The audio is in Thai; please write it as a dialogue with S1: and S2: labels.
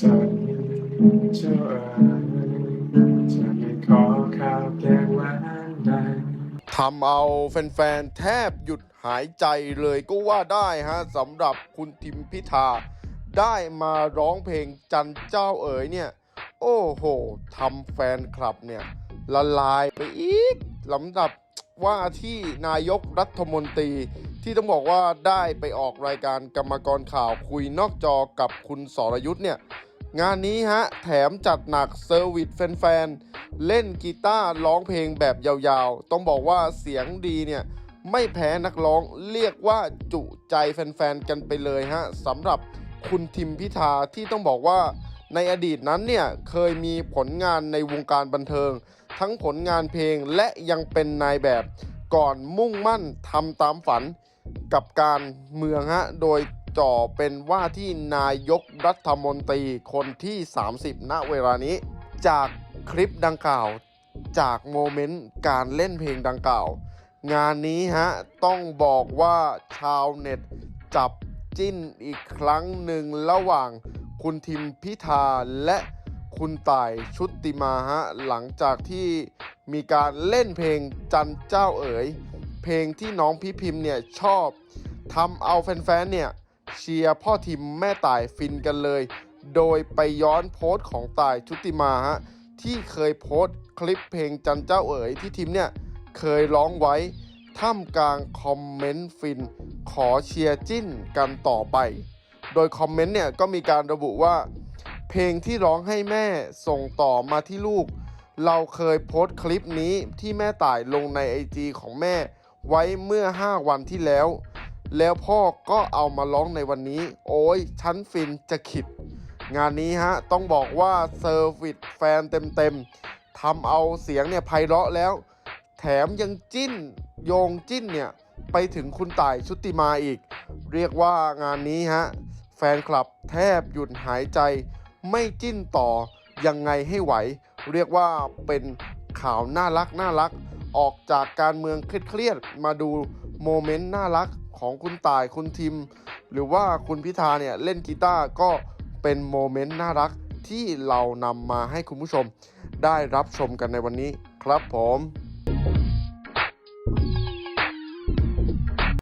S1: จะจ้าเอ๋ยจะไม่ขอข้าวแกงหวานใด
S2: ทำเอาแฟนๆ แทบหยุดหายใจเลยก็ว่าได้ฮะสำหรับคุณทิมพิธา ได้มาร้องเพลงจันเจ้าเอ๋ยเนี่ย โอ้โหทำแฟนคลับเนี่ย ละลายไปอีกลำดับ ว่าที่นายกรัฐมนตรี ที่ต้องบอกว่าได้ไปออกรายการกรรมกรข่าวคุยนอกจอกับคุณสรยุทธ์เนี่ย งานนี้ฮะ แถมจัดหนักเซอร์วิสแฟนๆ เล่นกีตาร์ร้องเพลงแบบยาวๆ ต้องบอกว่าเสียงดีเนี่ย ไม่แพ้นักร้องเรียกว่าจุใจแฟนๆ กันไปเลยฮะสำหรับคุณทิมพิธาที่ต้องบอกว่าในอดีตนั้นเนี่ยเคยมีผลงานในวงการบันเทิง ทั้งผลงานเพลงและยังเป็นนายแบบก่อนมุ่งมั่นทำตามฝันกับการเมืองฮะ โดยจ่อเป็นว่าที่นายกรัฐมนตรีคนที่ 30 ณ เวลานี้ จากคลิปดังกล่าว จากโมเมนต์การเล่นเพลงดังกล่าว งานนี้ฮะ ต้องบอกว่าชาวเน็ตจับจิ้นอีกครั้งหนึ่งระหว่างคุณทิมพิธาและ คุณต่ายชุติมาฮะหลังจากที่มีการเล่นเพลงจันเจ้าเอ๋ย เพลงที่น้องพี่พิมพ์เนี่ยชอบทำเอาแฟนๆเนี่ยเชียร์พ่อทิมแม่ต่ายฟินกันเลย โดยไปย้อนโพสต์ของต่ายชุติมาฮะที่เคยโพสต์คลิปเพลงจันเจ้าเอ๋ยที่ทิมเนี่ยเคยร้องไว้ท่ามกลางคอมเมนต์ฟิน ขอเชียร์จิ้นกันต่อไป โดยคอมเมนต์เนี่ยก็มีการระบุว่า เพลงที่ร้องให้แม่ส่งต่อมาที่ลูก เราเคยโพสต์คลิปนี้ที่แม่ต่ายลงในไอจีของแม่ไว้เมื่อ 5 วันที่แล้ว แล้วพ่อก็เอามาร้องในวันนี้ โอ้ยชั้นฟินจะขิด งานนี้ฮะ ต้องบอกว่าเซอร์วิสแฟนเต็มๆทำเอาเสียงเนี่ยไพเราะแล้ว แถมยังจิ้นโยงจิ้นเนี่ยไปถึงคุณต่ายชุติมาอีก เรียกว่างานนี้ฮะ แฟนคลับแทบหยุดหายใจ ไม่จิ้นต่อยังไงให้ไหว เรียกว่าเป็นข่าวน่ารักน่ารัก ออกจากการเมืองเครียดๆมาดูโมเมนต์น่ารักของคุณตายคุณทิม หรือว่าคุณพิธาเนี่ยเล่นกีตาร์ก็เป็นโมเมนต์น่ารักที่เรานำมาให้คุณผู้ชมได้รับชมกันในวันนี้ครับผม